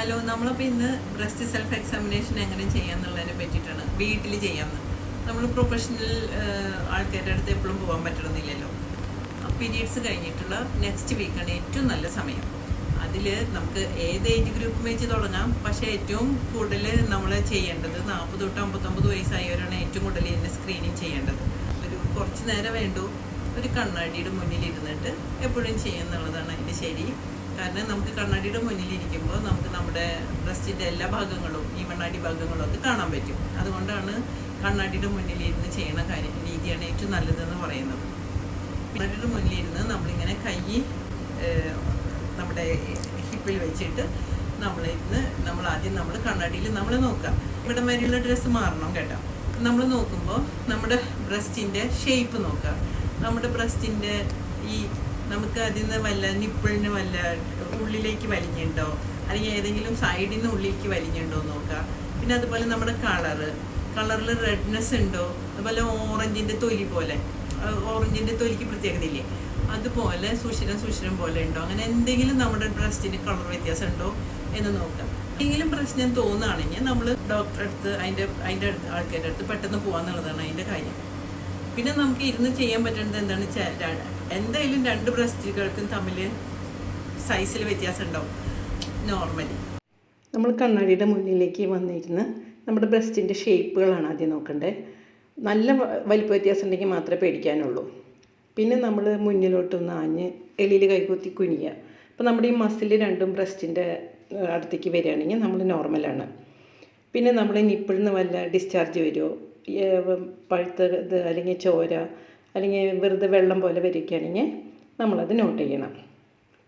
Hello നമ്മളിപ്പോൾ ഇന്ന് breast self examination എങ്ങനെ ചെയ്യാന്നുള്ളതിനെ പറ്റിയിട്ടാണ് വീട്ടിൽ ചെയ്യാമെന്ന് നമ്മൾ പ്രൊഫഷണൽ ആൾക്കാരുടെ അടുത്ത് എപ്പോഴും പോകാൻ പറ്റണമെന്നില്ലല്ലോ പീരീഡ്സ് കഴിഞ്ഞിട്ടുള്ള നെക്സ്റ്റ് വീക്കാണ് ഏറ്റവും നല്ല സമയം. അതിൽ നമുക്ക് ഏത് ഏജ് ഗ്രൂപ്പ് വെച്ച് തുടങ്ങാം പക്ഷേ ഏറ്റവും കൂടുതൽ നമ്മൾ ചെയ്യേണ്ടത് നാൽപ്പത് തൊട്ട് അമ്പത്തൊമ്പത് വയസ്സായവരാണ് ഏറ്റവും കൂടുതൽ എന്നെ സ്ക്രീനിങ് ചെയ്യേണ്ടത്. ഒരു കുറച്ച് നേരം വേണ്ടു ഒരു കണ്ണാടിയുടെ മുന്നിൽ ഇരുന്നിട്ട് എപ്പോഴും ചെയ്യുന്നുള്ളതാണ് അതിന്റെ ശരി. കാരണം നമുക്ക് കണ്ണാടിയുടെ മുന്നിലിരിക്കുമ്പോൾ നമുക്ക് നമ്മുടെ ബ്രസ്റ്റിന്റെ എല്ലാ ഭാഗങ്ങളും ഈ മണ്ണാടി ഭാഗങ്ങളും ഒക്കെ കാണാൻ പറ്റും. അതുകൊണ്ടാണ് കണ്ണാടിയുടെ മുന്നിലിരുന്ന് ചെയ്യണ കാര്യം രീതിയാണ് ഏറ്റവും നല്ലതെന്ന് പറയുന്നത്. കണ്ണാടിയുടെ മുന്നിലിരുന്ന് നമ്മളിങ്ങനെ കൈ നമ്മുടെ ഹിപ്പിൽ വെച്ചിട്ട് നമ്മളിരുന്ന് നമ്മൾ ആദ്യം നമ്മൾ കണ്ണാടിയിൽ നമ്മൾ നോക്കാം ഇവിടെ വരെയുള്ള ഡ്രസ്സ് മാറണം കേട്ടോ. നമ്മൾ നോക്കുമ്പോൾ നമ്മുടെ ബ്രസ്റ്റിന്റെ ഷേപ്പ് നോക്കാം നമ്മുടെ ബ്രസ്റ്റിന്റെ ഈ നമുക്ക് അതിൽ നിന്ന് വല്ല നിപ്പിളിന് വല്ല ഉള്ളിലേക്ക് വലിഞ്ഞുണ്ടോ അല്ലെങ്കിൽ ഏതെങ്കിലും സൈഡിൽ നിന്ന് ഉള്ളിലേക്ക് വലിഞ്ഞുണ്ടോ നോക്കുക. പിന്നെ അതുപോലെ നമ്മുടെ കളറ് കളറിൽ റെഡ്നെസ് ഉണ്ടോ? അതുപോലെ ഓറഞ്ചിന്റെ തൊലി പോലെ. ഓറഞ്ചിന്റെ തൊലിക്ക് പ്രത്യേകതയില്ലേ അതുപോലെ സുഷിരം സുഷിരം പോലെ ഉണ്ടോ? അങ്ങനെ എന്തെങ്കിലും നമ്മുടെ ബ്രസ്റ്റിന് കളർ വ്യത്യാസം ഉണ്ടോ എന്ന് നോക്കാം എന്തെങ്കിലും പ്രശ്നം തോന്നുകയാണെങ്കിൽ നമ്മൾ ഡോക്ടറെ അടുത്ത് അതിന്റെ അതിന്റെ ആൾക്കാരുടെ അടുത്ത് പെട്ടെന്ന് പോകാന്നുള്ളതാണ് അതിന്റെ കാര്യം. പിന്നെ നമുക്ക് ഇരുന്ന് ചെയ്യാൻ പറ്റുന്നത് എന്താണ് എന്തായാലും രണ്ട് ബ്രസ്റ്റുകൾക്കും തമ്മിൽ സൈസിൽ വ്യത്യാസം ഉണ്ടാവും നോർമലി നമ്മൾ കണ്ണാടിയുടെ മുന്നിലേക്ക് വന്നിരുന്ന് നമ്മുടെ ബ്രസ്റ്റിന്റെ ഷേപ്പുകളാണ് ആദ്യം നോക്കേണ്ടത് നല്ല വലിപ്പ വ്യത്യാസം ഉണ്ടെങ്കിൽ മാത്രമേ പേടിക്കാനുള്ളൂ. പിന്നെ നമ്മൾ മുന്നിലോട്ടൊന്ന് ആഞ്ഞ് എളിയിൽ കൈകുത്തി കുനിയുക. അപ്പോൾ നമ്മുടെ ഈ മസിൽ രണ്ടും ബ്രസ്റ്റിന്റെ അടുത്തേക്ക് വരികയാണെങ്കിൽ നമ്മൾ നോർമലാണ് പിന്നെ നമ്മൾ നിപ്പിളിൽ നിന്ന് വല്ല ഡിസ്ചാർജ് വരുമോ പഴുത്ത ഇത് അല്ലെങ്കിൽ ചോര അല്ലെങ്കിൽ വെറുതെ വെള്ളം പോലെ വരികയാണെങ്കിൽ നമ്മളത് നോട്ട് ചെയ്യണം.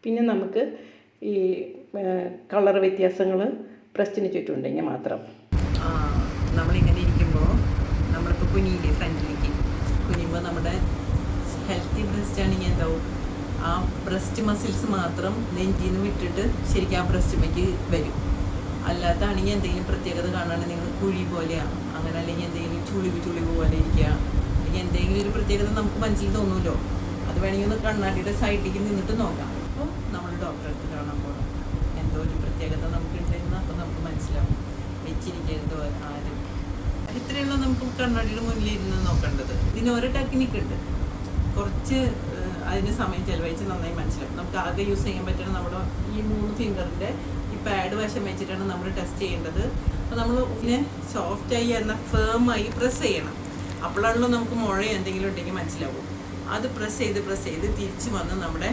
പിന്നെ നമുക്ക് ഈ കളർ വ്യത്യാസങ്ങൾ ബ്രസ്റ്റിന് ചുറ്റുണ്ടെങ്കിൽ മാത്രം. നമ്മളിങ്ങനെ ഇരിക്കുമ്പോൾ നമ്മളിപ്പോൾ കുനിയില്ലേ ഫ്രണ്ടിലേക്ക്? കുനിയുമ്പോൾ നമ്മുടെ ഹെൽത്തി ബ്രസ്റ്റ് ആണെങ്കിൽ എന്താവും? ആ ബ്രസ്റ്റ് മസിൽസ് മാത്രം നെഞ്ചിൽ നിന്ന് വിട്ടിട്ട് ശരിക്കും ആ ബ്രസ്റ്റുമേക്ക് വരും. അല്ലാത്താണെങ്കിൽ എന്തെങ്കിലും പ്രത്യേകത കാണാണ്ട് നിങ്ങൾ കുഴി പോലെയാ അങ്ങനെ അല്ലെങ്കിൽ എന്തെങ്കിലും ചുളിവ് ചുളിവ് പോലെ ഇരിക്കുക അല്ലെങ്കിൽ എന്തെങ്കിലും ഒരു പ്രത്യേകത നമുക്ക് മനസ്സിൽ തോന്നുമല്ലോ അത് വേണമെങ്കിൽ ഒന്ന് കണ്ണാടിയുടെ സൈഡിലേക്ക് നിന്നിട്ട് നോക്കാം. അപ്പോൾ നമ്മൾ ഡോക്ടറെ അടുത്ത് കാണാൻ പോകണം എന്തോ ഒരു പ്രത്യേകത നമുക്ക് ഉണ്ടെന്ന് അപ്പോൾ നമുക്ക് മനസ്സിലാവും. വെച്ചിരിക്കരുത് ആരും. ഇത്രയുള്ള നമുക്ക് കണ്ണാടിയുടെ മുന്നിൽ ഇരുന്ന് നോക്കേണ്ടത്. ഇതിന് ഓരോ ടെക്നിക്ക് ഉണ്ട്. കുറച്ച് അതിന് സമയം ചെലവഴിച്ച് നന്നായി മനസ്സിലാവും. നമുക്ക് ആകെ യൂസ് ചെയ്യാൻ പറ്റുന്ന നമ്മുടെ ഈ മൂന്ന് ഫിംഗറിന്റെ ഈ പാഡ് വശം വെച്ചിട്ടാണ് നമ്മൾ ടെസ്റ്റ് ചെയ്യേണ്ടത്. അപ്പോൾ നമ്മൾ ഇതിനെ സോഫ്റ്റായി എന്നാൽ ഫേമായി പ്രസ് ചെയ്യണം. അപ്പോഴാണല്ലോ നമുക്ക് മുഴ എന്തെങ്കിലും ഉണ്ടെങ്കിൽ മനസ്സിലാവും. അത് പ്രസ് ചെയ്ത് പ്രസ് ചെയ്ത് തിരിച്ച് വന്ന് നമ്മുടെ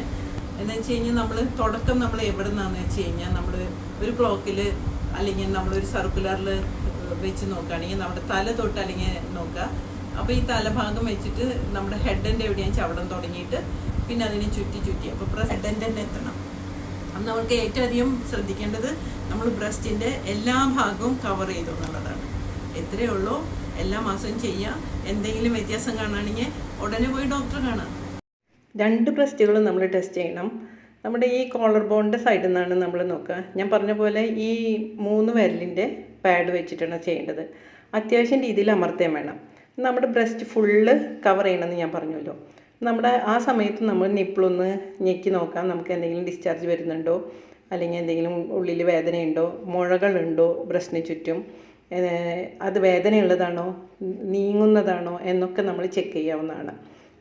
എന്ന് വെച്ച് കഴിഞ്ഞാൽ നമ്മൾ തുടക്കം നമ്മൾ എവിടെ നിന്നാന്ന് വെച്ച് കഴിഞ്ഞാൽ നമ്മൾ ഒരു ക്ലോക്കിൽ അല്ലെങ്കിൽ നമ്മളൊരു സർക്കുലറിൽ വെച്ച് നോക്കുകയാണെങ്കിൽ നമ്മുടെ തല തൊട്ട് അല്ലെങ്കിൽ നോക്കുക. അപ്പോൾ ഈ തലഭാഗം വെച്ചിട്ട് നമ്മുടെ ഹെഡിന്റെ എവിടെയാണ് ചവിടം തുടങ്ങിയിട്ട് പിന്നെ അതിനെ ചുറ്റി ചുറ്റി. അപ്പോൾ പ്രസ് ഹെഡിന്റെ തന്നെ എത്തണം. അപ്പം നമുക്ക് ഏറ്റവും അധികം ശ്രദ്ധിക്കേണ്ടത് നമ്മൾ ബ്രസ്റ്റിന്റെ എല്ലാ ഭാഗവും കവർ ചെയ്തു എന്നുള്ളതാണ്. എത്രയേ ഉള്ളൂ. എല്ലാ മാസവും ചെയ്യുക എന്തെങ്കിലും വ്യത്യാസം കാണുകയാണെങ്കിൽ ഉടനെ പോയി ഡോക്ടറെ കാണാം. രണ്ട് ബ്രസ്റ്റുകളും നമ്മൾ ടെസ്റ്റ് ചെയ്യണം. നമ്മുടെ ഈ കോളർ ബോണിന്റെ സൈഡിൽ നിന്നാണ് നമ്മൾ നോക്കുക. ഞാൻ പറഞ്ഞ പോലെ ഈ മൂന്ന് വിരലിന്റെ പാഡ് വെച്ചിട്ടാണ് ചെയ്യേണ്ടത്. അത്യാവശ്യം രീതിയിൽ അമർത്തേം വേണം. നമ്മുടെ ബ്രസ്റ്റ് ഫുള്ള് കവർ ചെയ്യണമെന്ന് ഞാൻ പറഞ്ഞല്ലോ. നമ്മുടെ ആ സമയത്ത് നമ്മൾ നിപ്പിളൊന്ന് ഞെക്കി നോക്കാം. നമുക്ക് എന്തെങ്കിലും ഡിസ്ചാർജ് വരുന്നുണ്ടോ? അല്ലെങ്കിൽ എന്തെങ്കിലും ഉള്ളിൽ വേദനയുണ്ടോ? മുഴകളുണ്ടോ? ബ്രസ്റ്റിന് ചുറ്റും? അത് വേദനയുള്ളതാണോ? നീങ്ങുന്നതാണോ? എന്നൊക്കെ നമ്മൾ ചെക്ക് ചെയ്യാവുന്നതാണ്.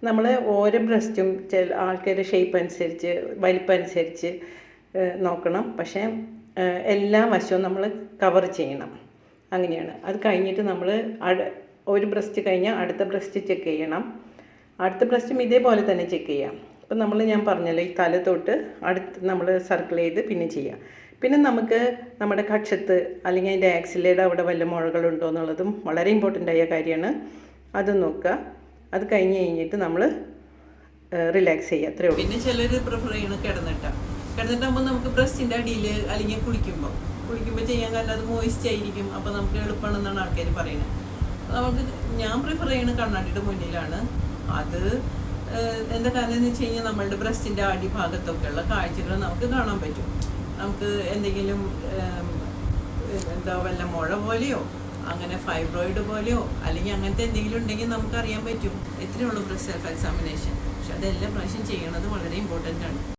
നമ്മൾ ഓരോ ബ്രസ്റ്റും ചില ആൾക്കാരുടെ ഷേപ്പ് അനുസരിച്ച് വലിപ്പം അനുസരിച്ച് നോക്കണം. പക്ഷേ എല്ലാ വശവും നമ്മൾ കവർ ചെയ്യണം. അങ്ങനെയാണ്. അത് കഴിഞ്ഞിട്ട് നമ്മൾ ഒരു ബ്രസ്റ്റ് കഴിഞ്ഞാൽ അടുത്ത ബ്രസ്റ്റ് ചെക്ക് ചെയ്യണം. അടുത്ത ബ്രസ്റ്റും ഇതേപോലെ തന്നെ ചെക്ക് ചെയ്യാം. അപ്പം നമ്മൾ ഞാൻ പറഞ്ഞല്ലോ ഈ തല തൊട്ട് അടുത്ത് നമ്മൾ സർക്കിൾ ചെയ്ത് പിന്നെ ചെയ്യാം. പിന്നെ നമുക്ക് നമ്മുടെ കക്ഷത്ത് അല്ലെങ്കിൽ അതിന്റെ ആക്സിലേഡ് അവിടെ വല്ല മുഴകളുണ്ടോ എന്നുള്ളതും വളരെ ഇമ്പോർട്ടന്റ് ആയ കാര്യമാണ്. അത് നോക്കുക. അത് കഴിഞ്ഞ് കഴിഞ്ഞിട്ട് നമ്മൾ റിലാക്സ് ചെയ്യുക. അത്രേ ഉള്ളൂ. പിന്നെ ചിലർ പ്രിഫർ ചെയ്യണ കിടന്നിട്ട. കിടന്നിട്ടാകുമ്പോൾ നമുക്ക് ബ്രസ്റ്റിന്റെ അടിയിൽ അല്ലെങ്കിൽ കുളിക്കുമ്പോൾ കുളിക്കുമ്പോൾ ചെയ്യാൻ കാരണം അത് മോയിസ്റ്റ് ആയിരിക്കും. അപ്പോൾ നമുക്ക് എളുപ്പമാണെന്നാണ് ആൾക്കാർ പറയുന്നത്. നമുക്ക് ഞാൻ പ്രിഫർ ചെയ്യണ കണ്ണാടിയുടെ മുന്നിലാണ്. അത് എന്താ കാരണം എന്ന് വെച്ച് കഴിഞ്ഞാൽ നമ്മളുടെ ബ്രസ്റ്റിന്റെ അടിഭാഗത്തൊക്കെയുള്ള കാഴ്ചകൾ നമുക്ക് കാണാൻ പറ്റും. നമുക്ക് എന്തെങ്കിലും എന്താ വല്ല മുഴ പോലെയോ അങ്ങനെ ഫൈബ്രോയിഡ് പോലെയോ അല്ലെങ്കിൽ അങ്ങനത്തെ എന്തെങ്കിലും ഉണ്ടെങ്കിൽ നമുക്ക് അറിയാൻ പറ്റും. എത്രയുള്ളൂ ബ്രസ്റ്റ് സെൽഫ് എക്സാമിനേഷൻ പക്ഷെ അതെല്ലാം പ്രാവശ്യം ചെയ്യണത് വളരെ ഇമ്പോർട്ടന്റ് ആണ്.